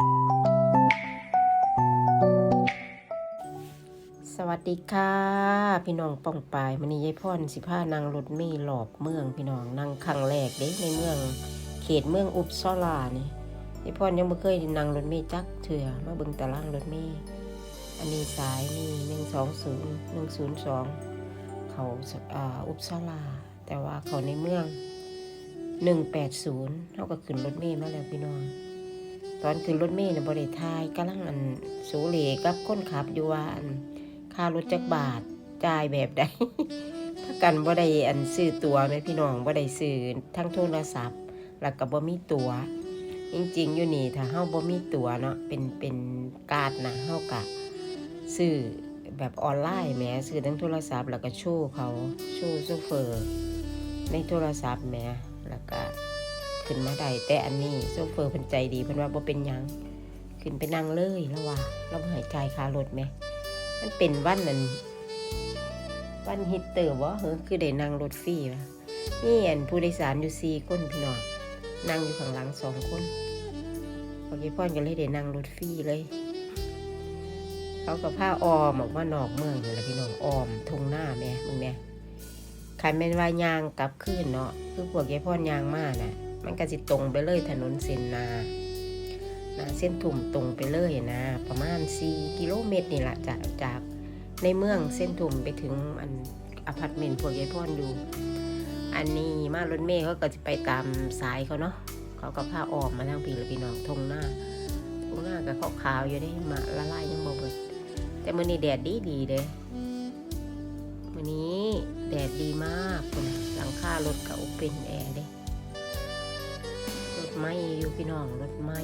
สวัสดีค่ะ พี่น้องป่องปายมันนี้ยายพ่อนสิพานางรถเมล์หลอบเมืองพี่น้องนั่งครั้งแรกเด้ในเมือง เขตเมืองอุปซลานี่ยายพ่อนยังไม่เคยนั่งรถเมล์จักเถื่อมาเบิ่งตารางรถเมล์อันนี้สายนี่หนึ่งสองศูนย์หนึ่งศูนย์สองเขาอ่าอุปซลา แต่ว่าเขาในเมืองหนึ่งแปดศูนย์เท่ากับขึ้นรถเมล์มาแล้วพี่น้อง ตอนขึ้นรถเมล์เนี่ยบริทายกำลังอันสูเหลกับคนขับอยู่ว่าอันค่ารถจักบาทจ่ายแบบใดถ้ากันบ่ได้อันซื้อตัวแม่พี่น้องบ่ได้ซื้อทั้งโทรศัพท์ แล้วก็บ่มีตัวจริงๆอยู่นี่ถ้าเฮาบ่มีตัวเนาะเป็นเป็นการ์ดนะเฮากะซื้อแบบออนไลน์แหมซื้อทั้งโทรศัพท์แล้วก็โชว์เขาโชว์โซเฟอร์ ในโทรศัพท์แหมแล้วก็ ขึ้นมาได้แต่อันนี้โซเฟอร์เพิ่นใจดีเพิ่นว่าบ่เป็นหยังขึ้นไปนั่งเลยแล้วว่าเราบ่ใจคารถไหม มันเป็นวันนั้นวันฮิตเตอร์บ่เฮ้คือได้นั่งรถฟรีวะนี่อันผู้โดยสารอยู่สี่คนพี่น้องนั่งอยู่ข้างหลังสองคนพอกี้พ่อนก็เลยได้นั่งรถฟรีเลย เขากับผ้าออมออกมานอกเมืองอยู่แล้วพี่น้องออมทงหน้าแม่มึงแม่ขันเป็นวายางกลับขึ้นเนาะคือพวกยายพ่อนยางมากน่ะ มันก็สิตรงไปเลยถนนเส้นนานาเส้นถุ่มตรงไปเลยนะ ประมาณ 4 กิโลเมตรนี่แหละจากจากในเมืองเส้นถุ่มไปถึงอันอพาร์ตเมนต์พวกยายพ่อนอยู่ อันนี้มารถเมย์เขาก็จะไปตามสายเขาเนาะเขาก็พาออกมาทางปีละพี่น้องทงหน้าทงหน้ากับขาวขาวอยู่ได้มาละลายยังบ่เบิดแต่มื้อนี้แดดดีดีๆเด้วันนี้แดดดีมากคุณหลังคารถก็โอเป็นแอร์เด้รถ ไม่อยู่พี่น้องรถไม่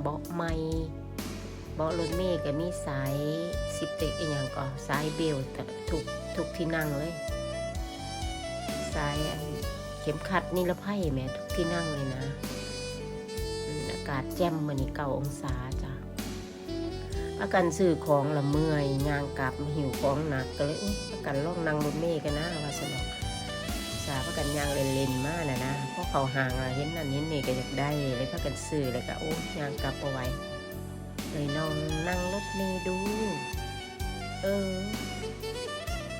เบาะไม่เบาะรถเมย์ก็มีสายสิบเต็กอีกอย่างก็สายเบลต์ทุกทุกที่นั่งเลย สายเข็มขัดนิรภัยแหม่ทุกที่นั่งเลยนะอากาศแจ่มเหมือนเก้าองศาจ้ะอาการซื้อของละเมื่อยยางกลับหิวของหนักก็เลยอุ๊ยอาการล่องนั่งรถเมย์กันนะว่าสนอก สาพากันยางเล่นๆมากนะนะเพราะเขาห่างเห็นนั่นเห็นนี่ก็อยากได้เลยพากันซื้อเลยก็โอ้ยางกลับเอาไว้เลยนองนั่งรถเมย์ดู เออ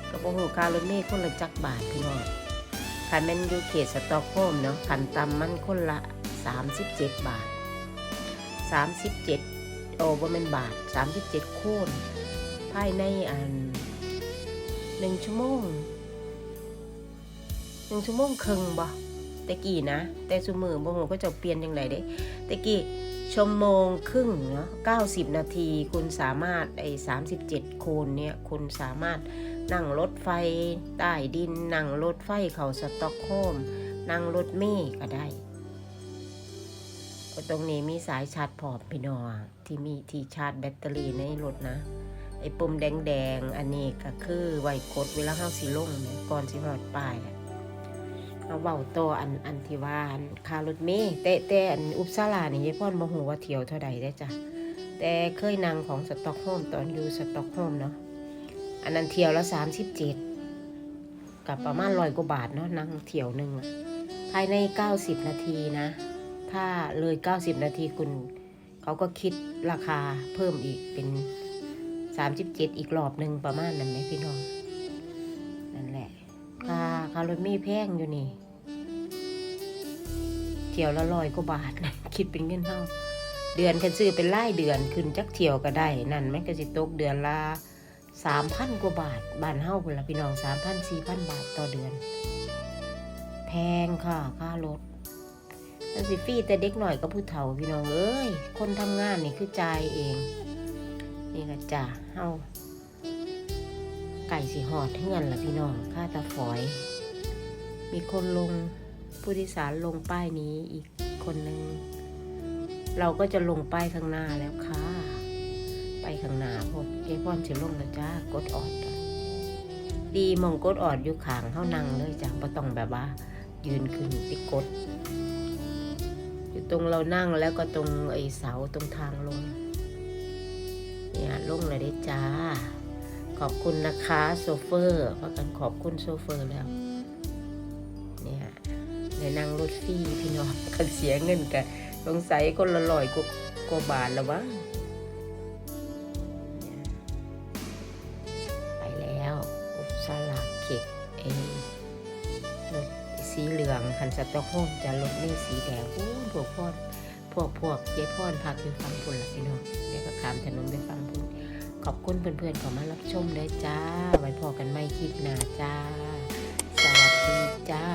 กับโอ้โหคารถเมย์คนละจักบาทพี่น้องคันแมนยูเขตสตอกโฮมเนาะคันตำมันคนละ 37 บาท 37 โอ้บ่แม่นบาท 37 โคนภายในอันหนึ่งชั่วโมง หนึ่งชั่วโมงครึ่งบ่แต่กี้นะ แต่ซุมือบ่ฮู้ก็จะเปลี่ยนจังไดเด้แต่กี้ชั่วโมงครึ่งเนาะ90นาทีคุณสามารถไอ้37โคนเนี่ยคุณสามารถนั่งรถไฟใต้ดิน นั่งรถไฟเขาสต็อกโฮมนั่งรถเมล์ก็ได้ ตรงนี้มีสายชาร์จพอร้อมพี่น้องที่มีที่ชาร์จแบตเตอรี่ในรถนะ ไอ้ปุ่มแดงๆ อันนี้ก็คือไว้กดเวลาเข้าสิลงเนี่ยก่อนสิหอดป้ายอะ เอาเบาตวอันอันที่ว่าอันคารถเมย์แต่แต่อันอุปสารานี่ยายพ่อนบ่ฮู้ว่าเที่ยวเท่าใดได้จ้ะแต่เคยนั่งของสต็อกโฮมตอนอยู่สต็อกโฮมเนาะอันนั้นเที่ยวละ37กับประมาณร้อยกว่าบาทเนาะนั่งเที่ยวหนึ่งภายใน90นาทีนะ ถ้าเลย90นาทีคุณเขาก็คิดราคาเพิ่มอีกเป็น37อีกรอบหนึ่งประมาณนั้นไหมพี่น้อง นั่นแหละ ค่าค่ารถเมีแพงอยู่นี่เที่ยวละร้อยกว่าบาท คิดเป็นเงินเท่าเดือนคันซื้อเป็นรายเดือนขึ้นจักเที่ยวก็ได้นั่นมันก็สิตกเดือนละสามพันกว่าบาทบ้านเฮาพุ่นละพี่น้องสามพันสี่พันบาทต่อเดือน แพงค่ะค่ารถมันสิฟรีแต่เด็กหน่อยก็ผู้เฒ่าพี่น้องเอ้ยคนทำงานนี่คือจ่ายเอง นี่ก็จ้าเฮา ก่สิหอดเทือนละพี่น้องค่าตาฝอย มีคนลงผู้โดยสารลงป้ายนี้อีกคนหนึ่งเราก็จะลงป้ายข้างหน้าแล้วค่ะ ไปข้างหน้าพดเอ้พ่อนสิลงแล้วจ้ากดออด ดีมองกดออดอยู่ขางเฮานั่งเลยจ้ะบ่ต้องแบบว่า ยืนขึ้นไปกด อยู่ตรงเรานั่งแล้วก็ตรงไอ้เสาตรงทางลง เนี่ยลงเลยได้จ้า ขอบคุณนะคะโซเฟอร์พากันขอบคุณโซเฟอร์แล้ว เนี่ยในนั่งรถฟรีพี่น้องกันเสียเงินกันสงสัยคนละลอยกกว่าบาทแล้ววะไปแล้วอุปสลากเค้กเองรถสีเหลืองคันสตอกโฮมจะรถนี่สีแดงโอ้พวกพ่อพวกพวกยายพ่อนพักอยู่ฟังพุ่นละพี่น้องเดี๋ยวก็ขามถนนไปฟังพุ่น ขอบคุณเพื่อนๆขอมารับชมเลยจ้า ไว้พอกันไม่คลิปหน้าจ้า สวัสดีจ้า